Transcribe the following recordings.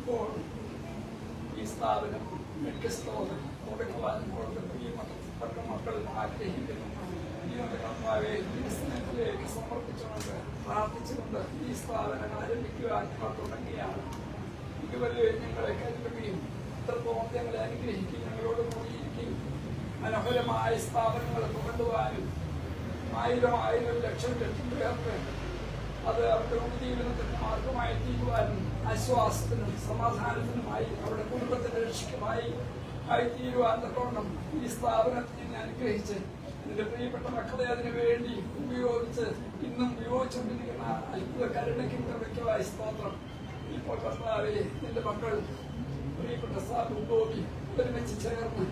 ഇപ്പോൾ ഈ സ്ഥാപനം സ്റ്റോർ തുടങ്ങുവാൻ കൂടുതൽ പ്രിയപ്പെട്ട മക്കൾ ആഗ്രഹിക്കുന്നു സമർപ്പിച്ചുകൊണ്ട് പ്രാർത്ഥിച്ചുകൊണ്ട് ഈ ആരംഭിക്കുവാൻ ഞങ്ങൾ തുടങ്ങിയാണ് ഇതുവരെ ഞങ്ങളെ കരുതുകയും ഇത്രത്തോളം ഞങ്ങളെ അനുഗ്രഹിക്കുകയും ഞങ്ങളോട് കൂടിയിരിക്കുകയും മനോഹരമായ സ്ഥാപനങ്ങൾ തുടങ്ങുവാനും ആയിരം ആയിരം ലക്ഷം ലക്ഷം പേർക്ക് അത് അവരുടെ ഉപജീവനത്തിന്റെ മാർഗമായി തീരുവാനും ആശ്വാസത്തിനും സമാധാനത്തിനുമായി അവരുടെ കുടുംബത്തിന്റെ രക്ഷയ്ക്കുമായി ആയി തീരുവാൻ തക്കവണ്ണം ഈ സ്ഥാപനത്തിൽ ഞാൻ അനുഗ്രഹിച്ച് എന്റെ പ്രിയപ്പെട്ട മക്കളെ അതിനു വേണ്ടി ഉപയോഗിച്ച് ഇന്നും ഉപയോഗിച്ചുകൊണ്ടിരിക്കുന്ന അത്ഭുത കരുണയ്ക്കും കൃപയ്ക്കുമായി സ്തോത്രം. ഇപ്പോൾ കർത്താവെ എന്റെ മക്കൾ പ്രിയപ്പെട്ട സാബു ഗോപി ഒരുമിച്ച് ചേർന്ന്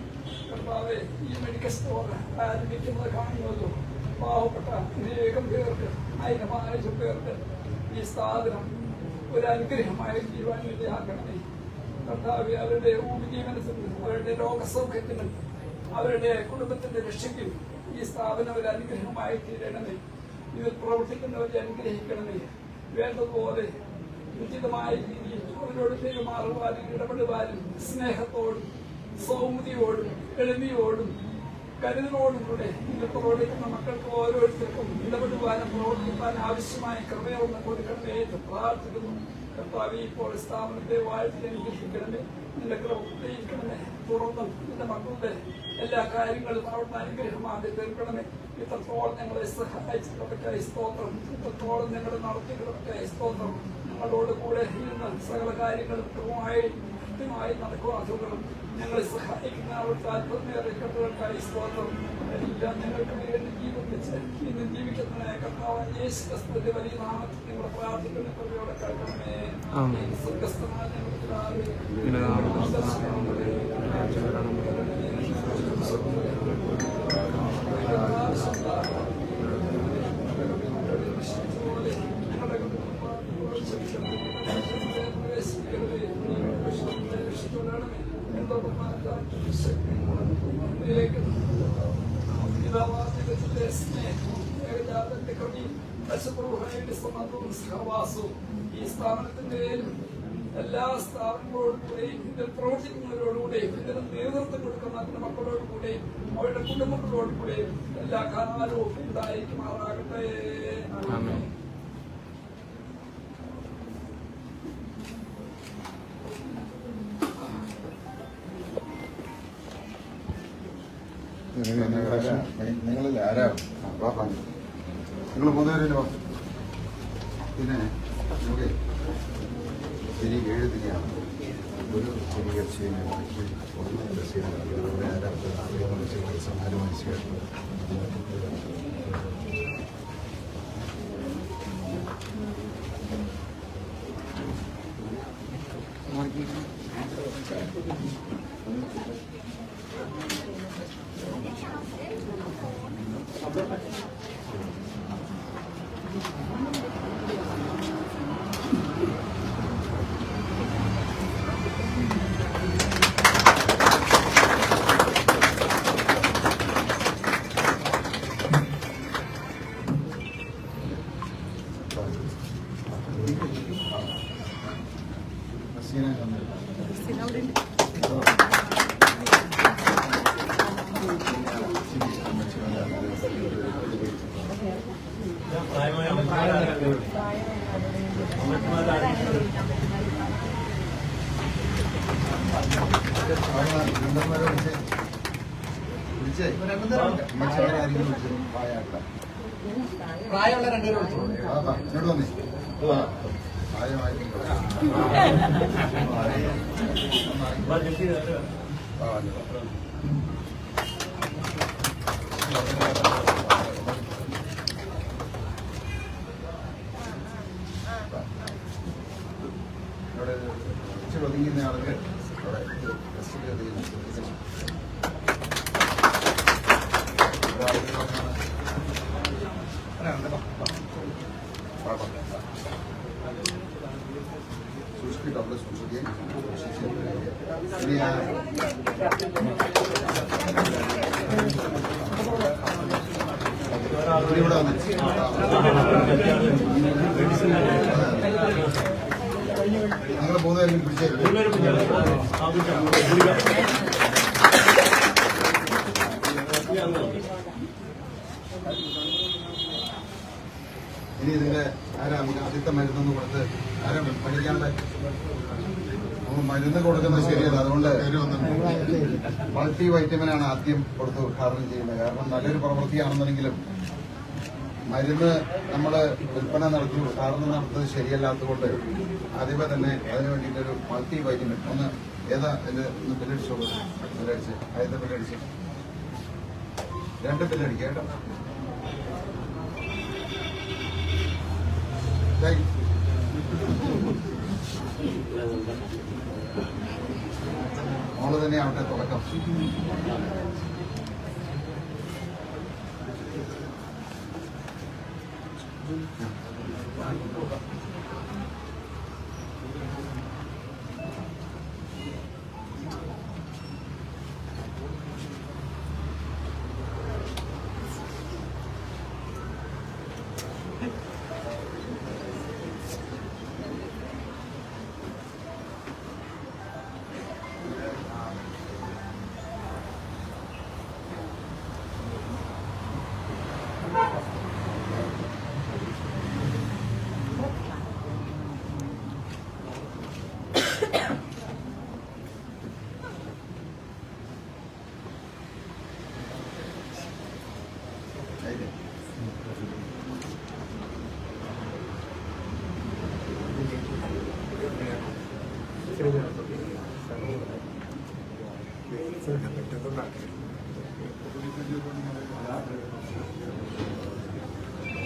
കർത്താവെ ഈ മെഡിക്കൽ സ്റ്റോർ ആരംഭിക്കുന്നത് കാണുന്നതോ പാവപ്പെട്ട അനേകം പേർക്ക് ആയിരമായിരം പേർക്ക് ഈ സ്ഥാപനം ഒരു അനുഗ്രഹമായി കർത്താവ് കർത്താവെ അവരുടെ ഉപജീവനത്തിനും അവരുടെ രോഗസൗഖ്യത്തിനും അവരുടെ കുടുംബത്തിന്റെ രക്ഷയ്ക്കും ഈ സ്ഥാപനം ഒരു അനുഗ്രഹമായി തീരണമേ. ഇതിൽ പ്രവർത്തിക്കുന്നവരെ അനുഗ്രഹിക്കണമേ. വേണ്ടതുപോലെ ഉചിതമായ രീതിയിൽ അവരോട് പെരുമാറുവാനും ഇടപെടുവാനും സ്നേഹത്തോടും സൗമ്യതയോടും എളിമയോടും കരുതലോടും കൂടെ ഇന്ന് പ്രവർത്തിക്കുന്ന മക്കൾക്ക് ഓരോരുത്തർക്കും ഇടപെടുവാനും പ്രവർത്തിക്കാൻ ആവശ്യമായ കൃപയൊന്ന് കൊടുക്കണമേ എന്ന് പ്രാർത്ഥിക്കുന്നു. കർത്താവി ഇപ്പോൾ സ്ഥാപനത്തെ വാഴ്ത്തി അനുഗ്രഹിക്കണമേ. നിന്റെ പ്രത്യേകിക്കണമേ തുറന്നും നിന്റെ മക്കളുടെ എല്ലാ കാര്യങ്ങളും അവിടുന്ന് അനുഗ്രഹമാക്കി തീർക്കണമേ. ഇത്രത്തോളം ഞങ്ങളെ സഹായിച്ചിട്ടൊക്കെ സ്തോത്രം. ഇത്രത്തോളം ഞങ്ങളെ നടത്തിയിട്ടൊക്കെ സ്തോത്രം. ഞങ്ങളോട് കൂടെ ഇരുന്ന് സകല കാര്യങ്ങളും കൃത്യമായി കൃത്യമായി നടക്കുവാൻ സുഖം ഞങ്ങളെ സഹായിക്കുന്ന അവിടുത്തെ അത്ഭുതമേറെ കത്തുകൾക്കായി സ്തോത്രം. എല്ലാം ഞങ്ങൾക്ക് വേണ്ടി ജീവിപ്പിച്ച് ഇന്ന് ജീവിക്കുന്നതിനായ കർത്താവ് യേശു ക്രിസ്തുവിന്റെ വലിയ നാമത്തിൽ നിങ്ങളെ പ്രാർത്ഥിക്കുന്ന കൃപയോടെ കേൾക്കണമേ. സ്വർഗസ്ഥനായ ഞങ്ങളുടെ ഈ സ്ഥാപനത്തിന്റെയും എല്ലാ സ്ഥാപനങ്ങളോടും കൂടെയും ഇതിൽ പ്രവർത്തിക്കുന്നവരോടുകൂടെയും ഇതിന് നേതൃത്വം കൊടുക്കുന്ന അതിന്റെ മക്കളോടുകൂടെയും അവരുടെ കുടുംബങ്ങളോടുകൂടെയും എല്ലാ കാലവും ഉണ്ടായിരിക്കുമാറാകട്ടെ നിങ്ങളിൽ ആരാ നിങ്ങൾ മൂന്നുപേരല്ലോ പിന്നെ നമുക്ക് ശരി ഏഴ് ഒരു സ്ഥിരീകരിച്ചതിനെ ബാക്കി ഒന്ന് പ്രസിദ്ധീകരിക്കുന്നത് ആരാ സമ്മാനം മനസ്സിലാക്കുന്നത് ഹസീന പ്രായമുള്ള രണ്ടുപേരും വിളിച്ചു ഇങ്ങോട്ട് വന്നേ. ആ, പ്രായമായിട്ടുള്ള. ആ, സൂക്ഷിക്കട്ടോ അവിടെ സൂക്ഷിക്കുകയും ഇനി ആ ഇവിടെ വന്നു നിങ്ങൾ പിടിച്ചേരും ഇനി ഇതിന്റെ ആരാ ആദ്യത്തെ മരുന്നൊന്ന് കൊടുത്ത് മരുന്ന് കൊടുക്കുന്നത് ശരിയല്ല. അതുകൊണ്ട് മൾട്ടി വൈറ്റമിൻ ആണ് ആദ്യം കൊടുത്ത് ഉദ്ഘാടനം ചെയ്യുന്നത്. കാരണം നല്ലൊരു പ്രവൃത്തിയാണെന്നുണ്ടെങ്കിലും മരുന്ന് നമ്മൾ വിൽപ്പന നടത്തി ഉദ്ഘാടനം നടത്തുന്നത് ശരിയല്ലാത്തതുകൊണ്ട് ആദ്യമേ തന്നെ അതിന് വേണ്ടിയിട്ടൊരു മൾട്ടി വൈറ്റമിൻ ഒന്ന് ഏതാ എന്റെ ഒന്ന് ബില്ലടിച്ചോളൂ ബില്ലടിച്ച് ആദ്യത്തെ ബില്ലടിച്ച് രണ്ട് ബില്ലടിക്കുക കേട്ടോ. Thank you. തന്നെ ആവട്ടെ തുടക്കം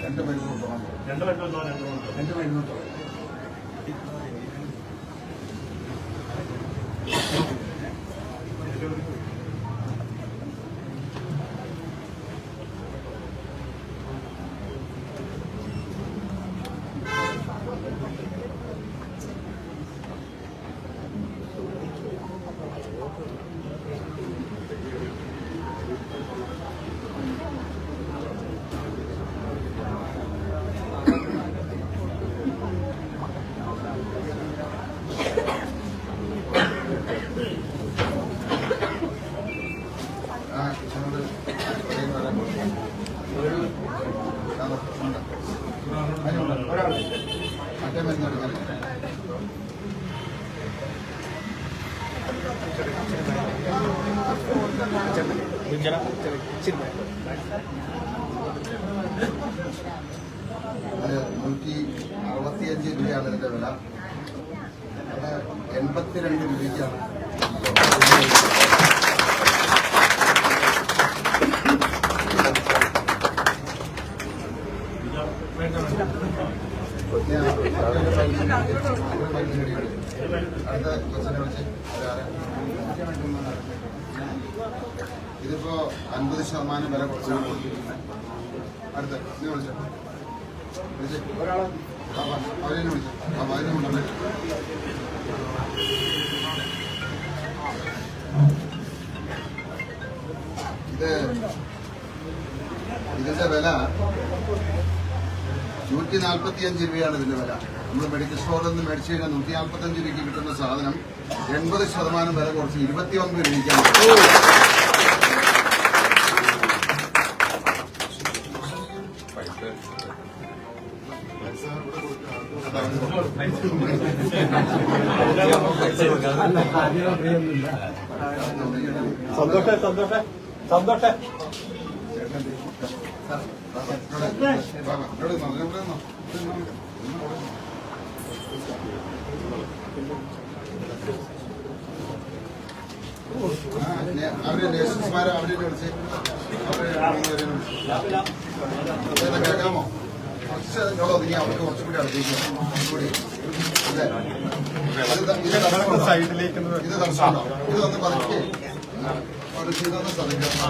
രണ്ട് മരുന്ന് കൊണ്ടുപോകാൻ രണ്ട് ഒന്നോ രണ്ടോ ഉണ്ടോ അത് നൂറ്റി അറുപത്തിയഞ്ച് രൂപയാണ് ഇതിന്റെ വില. എൺപത്തിരണ്ട് രൂപയ്ക്കാണ്. അടുത്ത ക്വസ്റ്റിനെ വിളിച്ച്. ഇതിപ്പോ അൻപത് ശതമാനം വില കുറച്ചാണ് അടുത്ത ഇത് ഇതിന്റെ വില നൂറ്റി നാൽപ്പത്തി അഞ്ച് രൂപയാണ് ഇതിന്റെ വില. നമ്മൾ മെഡിക്കൽ സ്റ്റോറിൽ നിന്ന് മേടിച്ചു കഴിഞ്ഞാൽ നൂറ്റി നാൽപ്പത്തി അഞ്ച് രൂപയ്ക്ക് കിട്ടുന്ന സാധനം എൺപത് ശതമാനം വില കുറച്ച് ഇരുപത്തി ഒൻപത് രൂപയ്ക്കാണ്. സന്തോഷേ സന്തോഷേ സന്തോഷേ. അവരെ നേഴ്സന്മാരെ അവരെ വിളിച്ച്. അവരെ കേൾക്കാമോ? ഇത് ത- ഇത് തടസ്സമുണ്ടോ? ഇത് തടസ്സമുണ്ടോ ഇത് ഒന്ന് പതുക്കെ ഇതൊന്ന് ശ്രദ്ധിക്കണം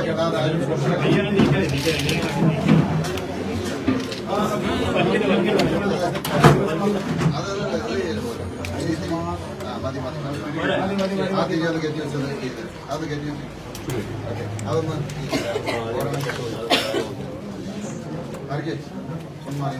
കേട്ടാതെ ആരും പ്രശ്നം മതി മതി ആ തിരി അത് കെട്ടി വെച്ചത് അത് കയറ്റി Hareket. Bunlar.